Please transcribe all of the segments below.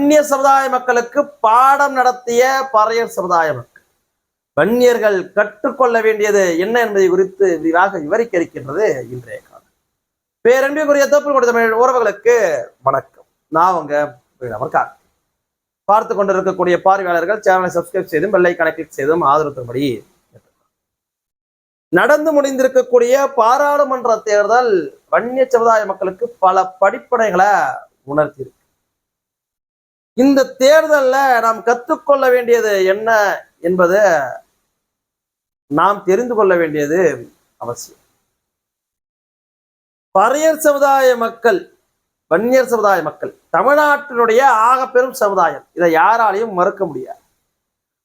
வன்னிய சமுதாய மக்களுக்கு பாடம் நடத்திய பறையர் சமுதாய மக்கள். வன்னியர்கள் கற்றுக்கொள்ள வேண்டியது என்ன என்பதை குறித்து விரிவாக விவரிக்க இருக்கின்றது இன்றைய காலம். பேரன்பிற்குரிய தோப்பு கொடுத்த தமிழ் உறவுகளுக்கு வணக்கம். நான் உங்க அமர்கார் பார்த்து கொண்டிருக்கக்கூடிய பார்வையாளர்கள் சேனலை சப்ஸ்கிரைப் செய்தும் வெள்ளை கணக்கில் செய்தும் ஆதரவு தரும்படி நடந்து முடிந்திருக்கக்கூடிய பாராளுமன்ற தேர்தல் வன்னிய சமுதாய மக்களுக்கு பல படிப்பனைகளை உணர்த்தியிருக்கு இந்த தேர்தல்ல நாம் கற்றுக்கொள்ள வேண்டியது என்ன என்பது நாம் தெரிந்து கொள்ள வேண்டியது அவசியம். பறையர் சமுதாய மக்கள் வன்னியர் சமுதாய மக்கள் தமிழ்நாட்டினுடைய ஆக பெரும் சமுதாயம் இதை யாராலையும் மறுக்க முடியாது.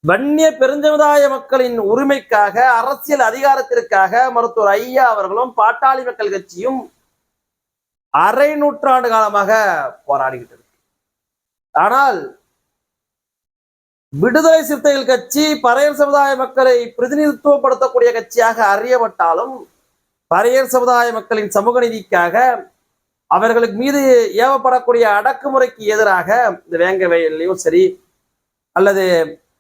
வன்னிய பெருஞ்சமுதாய மக்களின் உரிமைக்காக அரசியல் அதிகாரத்திற்காக மருத்துவர் ஐயா அவர்களும் பாட்டாளி மக்கள் கட்சியும் அரை நூற்றாண்டு காலமாக போராடிக்கிட்டு ஆனால் விடுதலை சிறுத்தைகள் கட்சி பறையர் சமுதாய மக்களை பிரதிநிதித்துவப்படுத்தக்கூடிய கட்சியாக அறியப்பட்டாலும் பறையர் சமுதாய மக்களின் சமூக நீதிக்காக அவர்களுக்கு மீது ஏவப்படக்கூடிய அடக்குமுறைக்கு எதிராக இந்த வேங்கவையிலையும் சரி அல்லது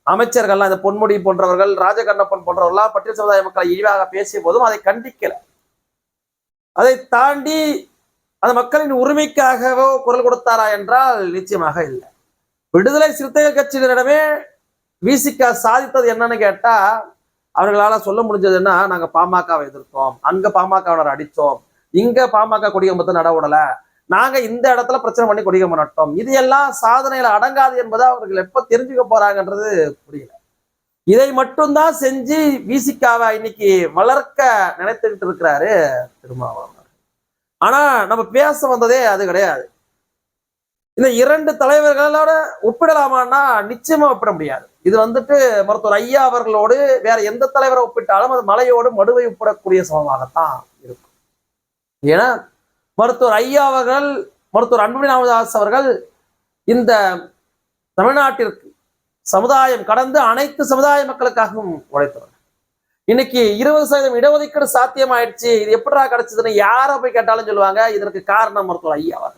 அமைச்சர்கள்லாம் இந்த பொன்முடி போன்றவர்கள் ராஜகண்ணப்பன் போன்றவர்கள்லாம் பட்டியல் சமுதாய மக்களை இழிவாக பேசிய போதும் அதை கண்டிக்கல. அதை தாண்டி அந்த மக்களின் உரிமைக்காகவோ குரல் கொடுத்தாரா என்றால் நிச்சயமாக இல்லை. விடுதலை சிறுத்தைகள் கட்சியினரிடமே விசிகா சாதித்தது என்னன்னு கேட்டா அவர்களால சொல்ல முடிஞ்சதுன்னா நாங்க பாமகவை எதிர்த்தோம். அங்க பாமகவினர் அடித்தோம். இங்க பாமக கொடிகம்பத்தை நடவுடலை நாங்க இந்த இடத்துல பிரச்சனை பண்ணி கொடிகம்ப நட்டோம். இது எல்லாம் சாதனையில அடங்காது என்பதை அவர்கள் எப்ப தெரிஞ்சுக்க போறாங்கன்றது புரியல. இதை மட்டும்தான் செஞ்சு விசிகாவை இன்னைக்கு வளர்க்க நினைத்துக்கிட்டு இருக்கிறாரு திருமாவளவன். ஆனா நம்ம பேச வந்ததே அது கிடையாது. இந்த இரண்டு தலைவர்களோட ஒப்பிடலாமான்னா நிச்சயமா ஒப்பிட முடியாது. இது வந்துட்டு மருத்துவர் ஐயா அவர்களோடு வேற எந்த தலைவரை ஒப்பிட்டாலும் அது மலையோடு மடுவை ஒப்பிடக்கூடிய சமமாகத்தான் இருக்கும். ஏன்னா மருத்துவர் ஐயா அவர்கள் மருத்துவர் அன்புமணி ராமதாஸ் அவர்கள் இந்த தமிழ்நாட்டிற்கு சமுதாயம் கடந்து அனைத்து சமுதாய மக்களுக்காகவும் உழைத்தவர். இன்னைக்கு இருபது சதவீதம் இடஒதுக்கீடு சாத்தியம் ஆயிடுச்சு இது எப்படா கிடைச்சதுன்னு யாரை போய் கேட்டாலும் சொல்லுவாங்க. இதற்கு காரணம் மருத்துவர் ஐயா அவர்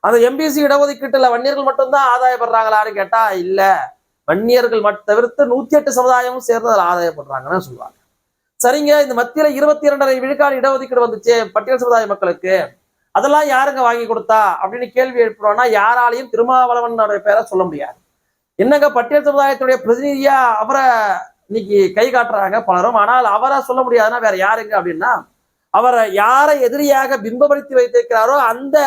அந்த எம்பிசி இடஒதுக்கீட்டுல வன்னியர்கள் மட்டும்தான் ஆதாயப்படுறாங்களான்னு கேட்டா? இல்ல. வன்னியர்கள் மட்டும் தவிர்த்து நூத்தி எட்டு சமுதாயமும் சேர்ந்து அதில் ஆதாயப்படுறாங்கன்னு சொல்லுவாங்க. சரிங்க. இந்த மத்தியில இருபத்தி இரண்டரை விழுக்காடு இடஒதுக்கீடு வந்துச்சு. பட்டியல் சமுதாய மக்களுக்கு. அதெல்லாம் யாருங்க வாங்கி கொடுத்தா? அப்படின்னு கேள்வி எழுப்புறோம்னா யாராலையும் திருமாவளவனுடைய பேரை சொல்ல முடியாது. என்னங்க பட்டியல் சமுதாயத்துடைய பிரதிநிதியா அவரை இன்னைக்கு கை காட்டுறாங்க பலரும். ஆனால் அவரை சொல்ல முடியாதுன்னா வேற யாருங்க அப்படின்னா அவரை யாரை எதிரியாக பிம்பப்படுத்தி வைத்திருக்கிறாரோ அந்த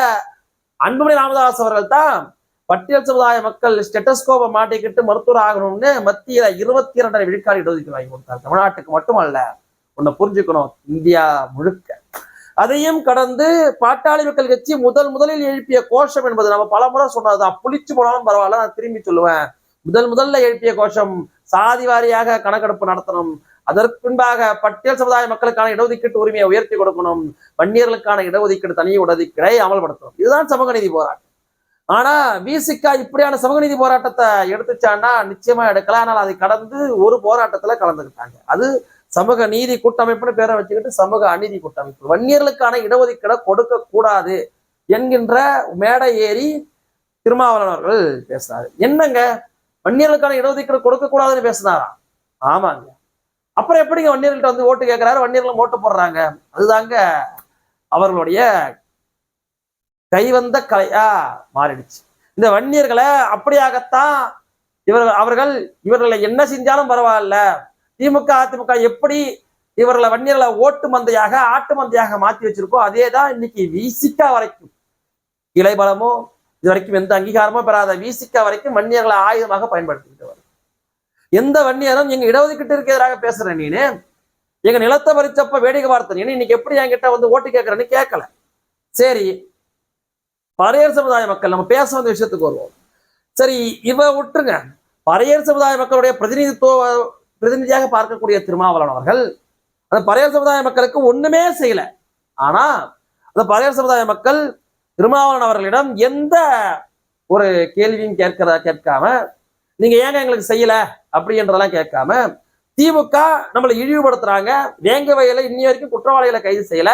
அன்புமணி ராமதாஸ் அவர்கள் தான் பட்டியல் சமுதாய மக்கள் ஸ்டெட்டஸ்கோப்பை மாட்டிக்கிட்டு மருத்துவர் ஆகணும்னு மத்தியில இருபத்தி இரண்டரை விழுக்காடு இடஒதுக்கீடு வாங்கி கொடுத்தார். தமிழ்நாட்டுக்கு மட்டுமல்ல உன்னை புரிஞ்சுக்கணும் இந்தியா முழுக்க. அதையும் கடந்து பாட்டாளி மக்கள் கட்சி முதல் முதலில் எழுப்பிய கோஷம் என்பது நம்ம பல முறை சொன்னது புளிச்சு போனாலும் பரவாயில்ல நான் திரும்பி சொல்லுவேன். முதல் முதல்ல எழுப்பிய கோஷம் சாதி வாரியாக கணக்கெடுப்பு நடத்தணும். அதற்கு பின்பாக பட்டியல் சமுதாய மக்களுக்கான இடஒதுக்கீட்டு உரிமையை உயர்த்தி கொடுக்கணும். வன்னியர்களுக்கான இடஒதுக்கீடு தனி இடஒதுக்கீடை அமல்படுத்தணும். இதுதான் சமூக நீதி போராட்டம். ஆனா விசிகா இப்படியான சமூக நீதி போராட்டத்தை எடுத்துச்சான்னா நிச்சயமா எடுக்கலாம். ஆனால் அதை கடந்து ஒரு போராட்டத்துல கலந்துக்கிட்டாங்க அது சமூக நீதி கூட்டமைப்புன்னு பேரை வச்சுக்கிட்டு சமூக அநீதி கூட்டமைப்பு. வன்னியர்களுக்கான இடஒதுக்கீடை கொடுக்க கூடாது என்கின்ற மேடை ஏறி திருமாவளவர்கள் அவர்கள் பேசுறாரு. என்னங்க? வன்னியர்களுக்கான இடஒதுக்கீடு கொடுக்க கூடாதுன்னு பேசினாராம். ஆமாங்க. அப்புறம் எப்படிங்க வன்னியர்கள்ட்ட வந்து ஓட்டு கேட்கிறாரு வன்னியர்களும் ஓட்டு போடுறாங்க. அதுதாங்க அவர்களுடைய கைவந்த கலையா மாறிடுச்சு. இந்த வன்னியர்களை அப்படியாகத்தான் இவர்கள் அவர்கள் இவர்களை என்ன செஞ்சாலும் பரவாயில்ல. திமுக அதிமுக எப்படி இவர்களை வன்னியர்களை ஓட்டு மந்தையாக ஆட்டு மந்தையாக மாத்தி வச்சிருக்கோ அதே தான் இன்னைக்கு விசிக்கா வரைக்கும். இலைபலமோ இது வரைக்கும் எந்த அங்கீகாரமோ பெறாத விசிக்கா வரைக்கும் வன்னியர்களை ஆயுதமாக பயன்படுத்திக்கிட்டு வரும் எந்த வன்னியரும் எங்க இடஒதுக்கீட்டிற்கு எதிராக பேசுறேன் நீனு? எங்க நிலத்தை பறிச்சப்ப வேடிக்கை பார்த்த நீ இன்னைக்கு எப்படி என்கிட்ட வந்து ஓட்டு கேட்கறேன்னு கேட்கல சரி பறையர் சமுதாய மக்கள் நம்ம பேச வந்த விஷயத்துக்கு வருவோம். சரி இவ விட்டுருங்க. பறையர் சமுதாய மக்களுடைய பிரதிநிதித்துவ பிரதிநிதியாக பார்க்கக்கூடிய திருமாவளவன் அவர்கள் அந்த பறையர் சமுதாய மக்களுக்கு ஒண்ணுமே செய்யல. ஆனா அந்த பறையர் சமுதாய மக்கள் திருமாவளவன் அவர்களிடம் எந்த ஒரு கேள்வியும் கேட்கிறதா கேட்காம நீங்க ஏங்க எங்களுக்கு செய்யல? அப்படின்றதெல்லாம் கேட்காம திமுக நம்மளை இழிவுபடுத்துறாங்க. வேங்க வயல இன்னி வரைக்கும் குற்றவாளிகளை கைது செய்யல.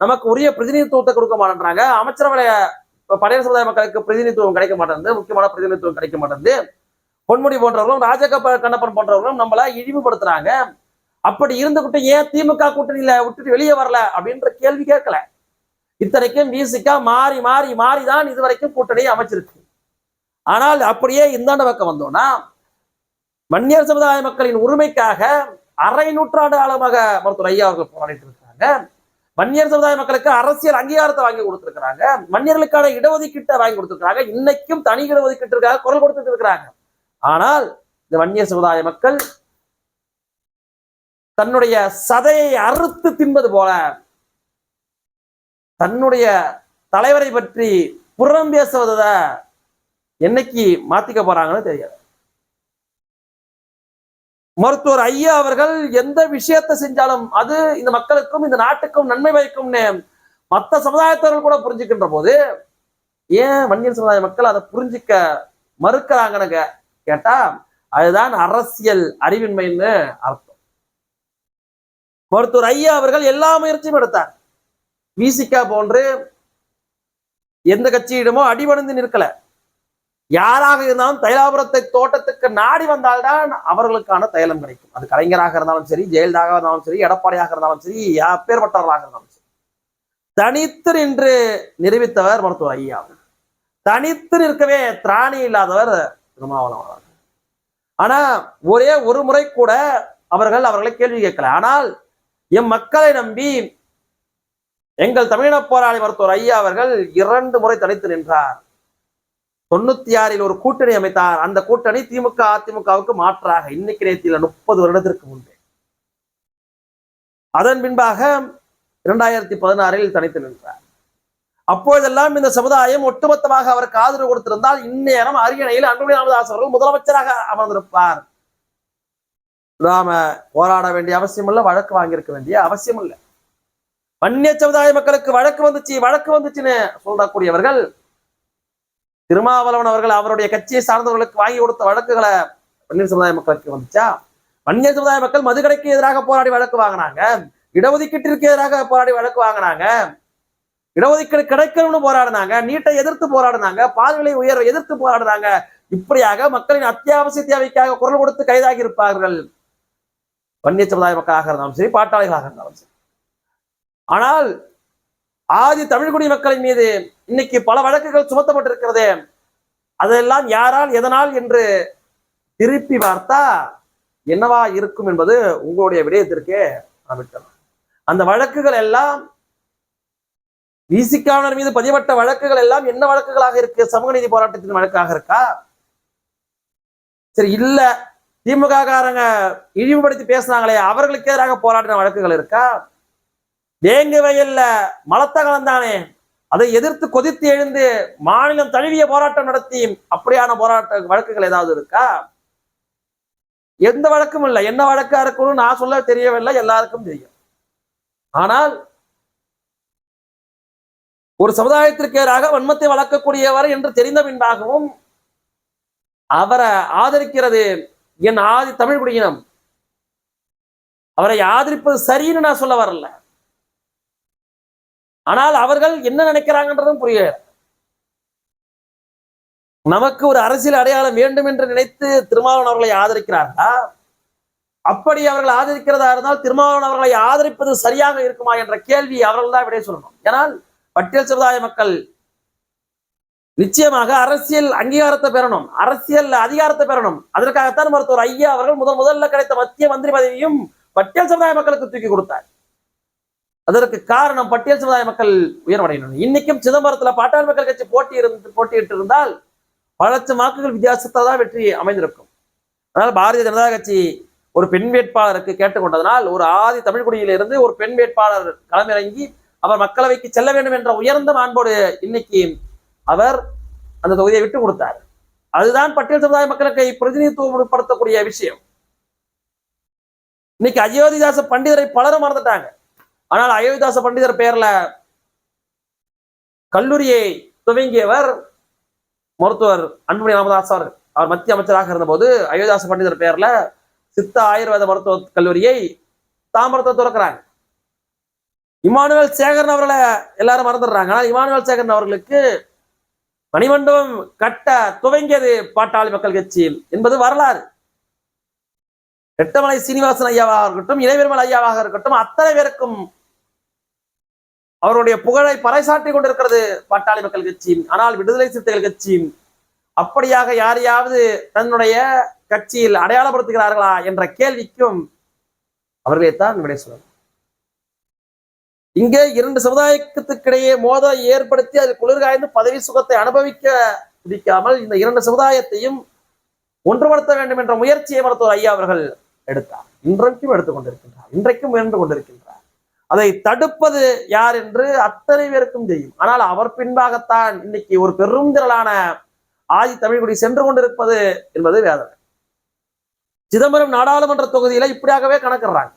நமக்கு உரிய பிரதிநிதித்துவத்தை கொடுக்க மாட்டேன்றாங்க. அமைச்சரவைய பழைய சமுதாய மக்களுக்கு பிரதிநிதித்துவம் கிடைக்க மாட்டேங்குது முக்கியமான பிரதிநிதித்துவம் கிடைக்க மாட்டேங்குது பொன்முடி போன்றவர்களும் ராஜகப்ப கண்ணப்பன் போன்றவர்களும் நம்மள இழிவுபடுத்துறாங்க. அப்படி இருந்துகிட்டு ஏன் திமுக கூட்டணியில விட்டுட்டு வெளியே வரல? அப்படின்ற கேள்வி கேட்கல. இத்தனைக்கும் விசிகா மாறி மாறி மாறி தான் இதுவரைக்கும் கூட்டணியை அமைச்சிருக்கு. ஆனால் அப்படியே இந்தாண்ட பக்கம் வந்தோம்னா வன்னியர் சமுதாய மக்களின் உரிமைக்காக அரை நூற்றாண்டு காலமாக மருத்துவர் ஐயா அவர்கள் போராடிட்டு இருக்காங்க. வன்னியர் சமுதாய மக்களுக்கு அரசியல் அங்கீகாரத்தை வாங்கி கொடுத்திருக்கிறாங்க. வன்னியர்களுக்கான இடஒதுக்கீட்டை வாங்கி கொடுத்திருக்காங்க இன்னைக்கும் தனி இடஒதுக்கீட்டிற்காக குரல் கொடுத்துட்டு இருக்கிறாங்க. ஆனால் இந்த வன்னியர் சமுதாய மக்கள் தன்னுடைய சதையை அறுத்து தின்பது போல தன்னுடைய தலைவரை பற்றி புறம் பேசுவத என்னைக்கு மாத்திக்க போறாங்கன்னு தெரியாது. மருத்துவர் ஐயா அவர்கள் எந்த விஷயத்தை செஞ்சாலும் அது இந்த மக்களுக்கும் இந்த நாட்டுக்கும் நன்மை பயக்கும்னு மற்ற சமுதாயத்தவர்கள் கூட புரிஞ்சுக்கின்ற போது ஏன் வன்னியர் சமுதாய மக்கள் அதை புரிஞ்சிக்க மறுக்கிறாங்கன்னு கேட்டா அதுதான் அரசியல் அறிவின்மைன்னு அர்த்தம். மருத்துவர் ஐயா அவர்கள் எல்லா முயற்சியும் எடுத்தார். விசிகா போன்று எந்த கட்சியிடமோ அடிபணிந்து நிற்கல. யாராக இருந்தாலும் தைலாபுரத்தை தோட்டத்துக்கு நாடி வந்தால்தான் அவர்களுக்கான தைலம் கிடைக்கும். அது கலைஞராக இருந்தாலும் சரி ஜெயலலிதாக இருந்தாலும் சரி எடப்பாடியாக இருந்தாலும் சரி அப்பேற்பட்டவர்களாக இருந்தாலும் சரி. தனித்து நின்று நிரூபித்தவர் மருத்துவர் ஐயா தனித்து நிற்கவே திராணி இல்லாதவர் திருமாவளவன் ஆனா ஒரே ஒரு முறை கூட அவர்கள் அவர்களை கேள்வி கேட்கல. ஆனால் எம் மக்களை நம்பி எங்கள் தமிழின போராளி மருத்துவர் ஐயா அவர்கள் இரண்டு முறை தனித்து நின்றார். தொண்ணூத்தி ஆறில் ஒரு கூட்டணி அமைத்தார். அந்த கூட்டணி திமுக அதிமுகவுக்கு மாற்றாக இன்னைக்கு நேரத்தில் முப்பது வருடத்திற்கு முன்பே. அதன் பின்பாக இரண்டாயிரத்தி பதினாறில் தனித்து நின்றார். அப்பொழுதெல்லாம் இந்த சமுதாயம் ஒட்டுமொத்தமாக அவருக்கு ஆதரவு கொடுத்திருந்தால் இந்நேரம் அரியணையில் அன்புமணி ராமதாஸ் அவர்கள் முதலமைச்சராக அமர்ந்திருப்பார். நாம போராட வேண்டிய அவசியம் இல்லை வழக்கு வாங்கியிருக்க வேண்டிய அவசியம் இல்லை வன்னிய சமுதாய மக்களுக்கு வழக்கு வந்துச்சு வழக்கு வந்துச்சுன்னு சொல்லக்கூடியவர்கள் திருமாவளவன் அவர்கள் அவருடைய கட்சியை சார்ந்தவர்களுக்கு வாங்கி கொடுத்த வழக்குகளை வன்னிய சமுதாய மக்களுக்கு வந்துச்சா? வன்னிய சமுதாய மக்கள் மதுக்கடைக்கு எதிராக போராடி வழக்கு வாங்கினாங்க இடஒதுக்கீட்டிற்கு எதிராக போராடி வழக்கு வாங்கினாங்க இடஒதுக்கீடு கிடைக்கணும்னு போராடினாங்க நீட்டை எதிர்த்து போராடினாங்க பால்விலை உயர்வை எதிர்த்து போராடினாங்க இப்படியாக மக்களின் அத்தியாவசிய தேவைக்காக குரல் கொடுத்து கைதாகி இருப்பார்கள். வன்னிய சமுதாய மக்களாக இருந்தாலும் சரி பாட்டாளிகளாக இருந்தாலும் சரி. ஆனால் ஆதி தமிழ்குடி மக்களின் மீது இன்னைக்கு பல வழக்குகள் சுமத்தப்பட்டிருக்கிறது. அதெல்லாம் யாரால் எதனால் என்று திருப்பி பார்த்தா என்னவா இருக்கும் என்பது உங்களுடைய விடயத்திற்கே அமைக்கலாம் அந்த வழக்குகள் எல்லாம் விசிகாவினர் மீது பதியப்பட்ட வழக்குகள் எல்லாம் என்ன வழக்குகளாக இருக்கு? சமூக நீதி போராட்டத்தின் வழக்காக இருக்கா? சரி இல்ல. திமுக காரங்க இழிவுபடுத்தி பேசுனாங்களே அவர்களுக்கு எதிராக போராடின வழக்குகள் இருக்கா? வேங்கு வயல்ல மலத்த கலந்தானே. அதை எதிர்த்து கொதித்து எழுந்து மாநிலம் தழுவிய போராட்டம் நடத்தி அப்படியான போராட்ட வழக்குகள் ஏதாவது இருக்கா? எந்த வழக்கும் இல்லை. என்ன வழக்கா இருக்கும்னு நான் சொல்ல தெரியவில்லை. எல்லாருக்கும் தெரியும். ஆனால் ஒரு சமுதாயத்திற்கு எதிராக வன்மத்தை வளர்க்கக்கூடியவர் என்று தெரிந்த பின்பாகவும் அவரை ஆதரிக்கிறது என் ஆதி தமிழ் குடியினம். அவரை ஆதரிப்பது சரின்னு நான் சொல்ல வரல. ஆனால் அவர்கள் என்ன நினைக்கிறாங்கன்றதும் புரியல நமக்கு ஒரு அரசியல் அடையாளம் வேண்டும் என்று நினைத்து திருமாவளவன் அவர்களை ஆதரிக்கிறார்களா? அப்படி அவர்கள் ஆதரிக்கிறதா இருந்தால் திருமாவளவன் அவர்களை ஆதரிப்பது சரியாக இருக்குமா என்ற கேள்வி அவர்கள் தான் விடை சொல்லணும். ஏனால் பட்டியல் சமுதாய மக்கள் நிச்சயமாக அரசியல் அங்கீகாரத்தை பெறணும். அரசியல் அதிகாரத்தை பெறணும். அதற்காகத்தான் மருத்துவர் ஐயா அவர்கள் முதல் முதல்ல கிடைத்த மத்திய மந்திரி பதவியும் பட்டியல் சமுதாய மக்களுக்கு தூக்கி கொடுத்தார். அதற்கு காரணம் பட்டியல் சமுதாய மக்கள் உயர்வடையணும். இன்னைக்கும் சிதம்பரத்துல பாட்டாளி மக்கள் கட்சி போட்டி இருந்து போட்டியிட்டு இருந்தால் பல லட்சம் வாக்குகள் வித்தியாசத்தால் தான் வெற்றி அமைந்திருக்கும். அதனால் பாரதிய ஜனதா கட்சி ஒரு பெண் வேட்பாளருக்கு கேட்டுக்கொண்டதனால் ஒரு ஆதி தமிழ்குடியிலிருந்து ஒரு பெண் வேட்பாளர் களமிறங்கி அவர் மக்களவைக்கு செல்ல வேண்டும் என்ற உயர்ந்த மாண்போடு இன்னைக்கு அவர் அந்த தொகுதியை விட்டு கொடுத்தார். அதுதான் பட்டியல் சமுதாய மக்களுக்கு பிரதிநிதித்துவப்படுத்தக்கூடிய விஷயம். இன்னைக்கு அயோத்திதாச பண்டிதரை பலரும் மறந்துட்டாங்க. ஆனால் அயோத்திதாச பண்டிதர் பெயர்ல கல்லூரியை துவங்கியவர் மருத்துவர் அன்புமணி ராமதாஸ் அவர். அவர் மத்திய அமைச்சராக இருந்தபோது அயோத்திதாச பண்டிதர் பெயர்ல சித்த ஆயுர்வேத மருத்துவ கல்லூரியை தாமரத்தை திறக்கிறாங்க. இமானுவேல் சேகரன் அவர்களை எல்லாரும் மறந்துடுறாங்க. ஆனால் இமானுவேல் சேகரன் அவர்களுக்கு மணிமண்டபம் கட்ட துவங்கியது பாட்டாளி மக்கள் கட்சி என்பது வரலாறு. எட்டமலை சீனிவாசன் ஐயாவாக இருக்கட்டும் இளைவெருமல் ஐயாவாக இருக்கட்டும் அத்தனை பேருக்கும் அவருடைய புகழை பறைசாற்றி கொண்டிருக்கிறது பாட்டாளி மக்கள் கட்சி ஆனால் விடுதலை சிறுத்தைகள் கட்சி அப்படியாக யாரையாவது தன்னுடைய கட்சியில் அடையாளப்படுத்துகிறார்களா என்ற கேள்விக்கும் அவர்களைத்தான் விடை சொல்லணும். இங்கே இரண்டு சமுதாயத்துக்கிடையே மோதலை ஏற்படுத்தி அதில் குளிர்காய்ந்து பதவி சுகத்தை அனுபவிக்க பிடிக்காமல் இந்த இரண்டு சமுதாயத்தையும் ஒன்றுபடுத்த வேண்டும் என்ற முயற்சியை மருத்துவர் ஐயா அவர்கள் எடுத்தார். இன்றைக்கும் எடுத்துக் கொண்டிருக்கின்றார். இன்றைக்கும் முயன்று கொண்டிருக்கின்றார். அதை தடுப்பது யார் என்று அத்தனை பேருக்கும் தெரியும். ஆனால் அவர் பின்பாகத்தான் இன்னைக்கு ஒரு பெரும் திரளான ஆதி தமிழ்குடி சென்று கொண்டிருப்பது என்பது வேதனை. சிதம்பரம் நாடாளுமன்ற தொகுதியில இப்படியாகவே கணக்கிடுறாங்க.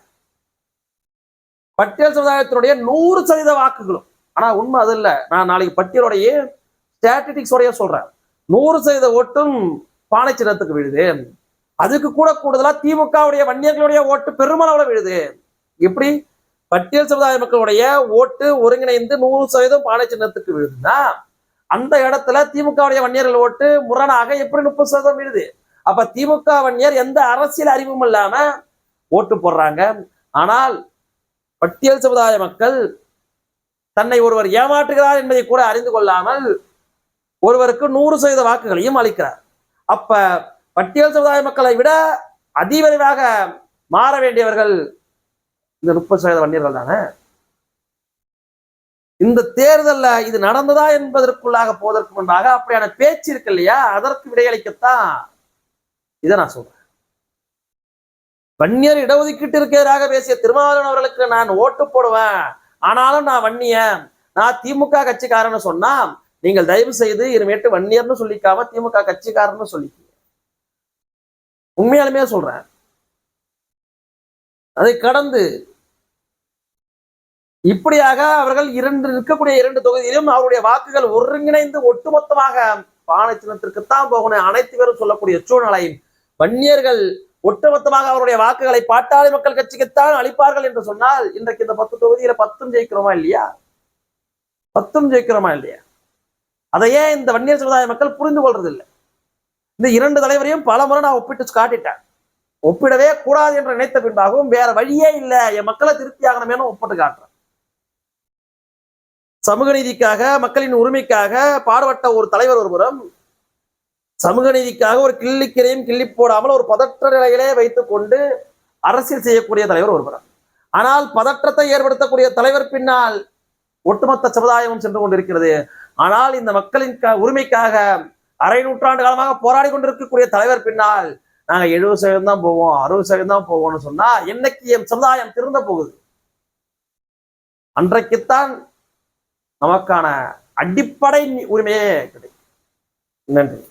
பட்டியல் சமுதாயத்தினுடைய நூறு சதவீத வாக்குகளும். ஆனா உண்மை அது இல்ல. நான் நாளைக்கு பட்டியலுடைய ஸ்டாட்டிஸ்டிக்ஸோடைய சொல்றேன். நூறு சதவீத ஓட்டும் பானை சின்னத்துக்கு விழுது. அதுக்கு கூட கூடுதலா திமுகவுடைய வன்னியர்களுடைய ஓட்டு பெருமளவுல விழுது. எப்படி? பட்டியல் சமுதாய மக்களுடைய ஓட்டு ஒருங்கிணைந்து நூறு சதவீதம் பானை சின்னத்துக்கு விழுதுன்னா அந்த இடத்துல திமுகவுடைய வன்னியர்கள் ஓட்டு முரணாக எப்படி முப்பது சதவீதம் விழுது? அப்ப திமுக வன்னியர் எந்த அரசியல் அறிவும் இல்லாம ஓட்டு போடுறாங்க. ஆனால் பட்டியல் சமுதாய மக்கள் தன்னை ஒருவர் ஏமாற்றுகிறார் என்பதை கூட அறிந்து கொள்ளாமல் ஒருவருக்கு நூறு சதவீத வாக்குகளையும் அளிக்கிறார். அப்ப பட்டியல் சமுதாய மக்களை விட அதிவிரைவாக மாற வேண்டியவர்கள் இந்த முப்பது சதவீத வன்னியர்கள் தானே? இந்த தேர்தல்ல இது நடந்ததா என்பதற்குள்ளாக போவதற்கு முன்பாக அப்படியான பேச்சு இருக்கு இல்லையா? அதற்கு விடையளிக்கத்தான் இதை நான் சொல்றேன். வன்னியர் இடஒதுக்கீட்டிற்கு எதிராக பேசிய திருமாவளவன் அவர்களுக்கு நான் ஓட்டு போடுவேன். ஆனாலும் நான் வன்னியன். நான் திமுக கட்சிக்காரன்னு சொன்னா நீங்கள் தயவு செய்து இனிமேட்டு வன்னியர்னு சொல்லிக்காம திமுக கட்சிக்காரன்னு சொல்லிக்க உண்மையாலுமே சொல்றேன். அதை கடந்து இப்படியாக அவர்கள் இரண்டு இருக்கக்கூடிய இரண்டு தொகுதியிலும் அவருடைய வாக்குகள் ஒருங்கிணைந்து ஒட்டுமொத்தமாக பானை சின்னத்திற்குத்தான் போகணும் அனைத்து பேரும் சொல்லக்கூடிய சூழ்நிலை வன்னியர்கள் ஒட்டுமொத்தமாக அவருடைய வாக்குகளை பாட்டாளி மக்கள் கட்சிக்குத்தான் அளிப்பார்கள் என்று சொன்னால் இன்றைக்கு இந்த பத்து தொகுதியில பத்தும் ஜெயிக்கிறோமா இல்லையா? பத்தும் ஜெயிக்கிறோமா இல்லையா? அதை ஏன் இந்த வன்னியர் சமுதாய மக்கள் புரிந்து கொள்றதில்லை? இந்த இரண்டு தலைவரையும் பல முறை நான் ஒப்பிட்டு காட்டிட்டேன். ஒப்பிடவே கூடாது என்று நினைத்த பின்பாகவும் வேற வழியே இல்லை. என் மக்களை திருப்தி ஆகணுமேனு ஒப்பிட்டு காட்டுறேன். சமூக நீதிக்காக மக்களின் உரிமைக்காக பாடுபட்ட ஒரு தலைவர் ஒருபுறம் சமூக நீதிக்காக ஒரு கிள்ளிக்கிரையும் கிள்ளி போடாமல் ஒரு பதற்ற நிலையிலே வைத்துக் கொண்டு அரசியல் செய்யக்கூடிய தலைவர் ஒருபுறம். ஆனால் பதற்றத்தை ஏற்படுத்தக்கூடிய தலைவர் பின்னால் ஒட்டுமொத்த சமுதாயமும் சென்று கொண்டிருக்கிறது. ஆனால் இந்த மக்களின் க- உரிமைக்காக அரை நூற்றாண்டு காலமாக போராடி கொண்டிருக்கக்கூடிய தலைவர் பின்னால் நாங்க எழுபது சதவீதம் தான் போவோம் அறுபது சதவீதம் தான் போவோம்னு சொன்னா என்னைக்கு என் சமுதாயம் திருந்த போகுது? அன்றைக்குத்தான் நமக்கான அடிப்படை உரிமையே கிடைக்கும் நன்றி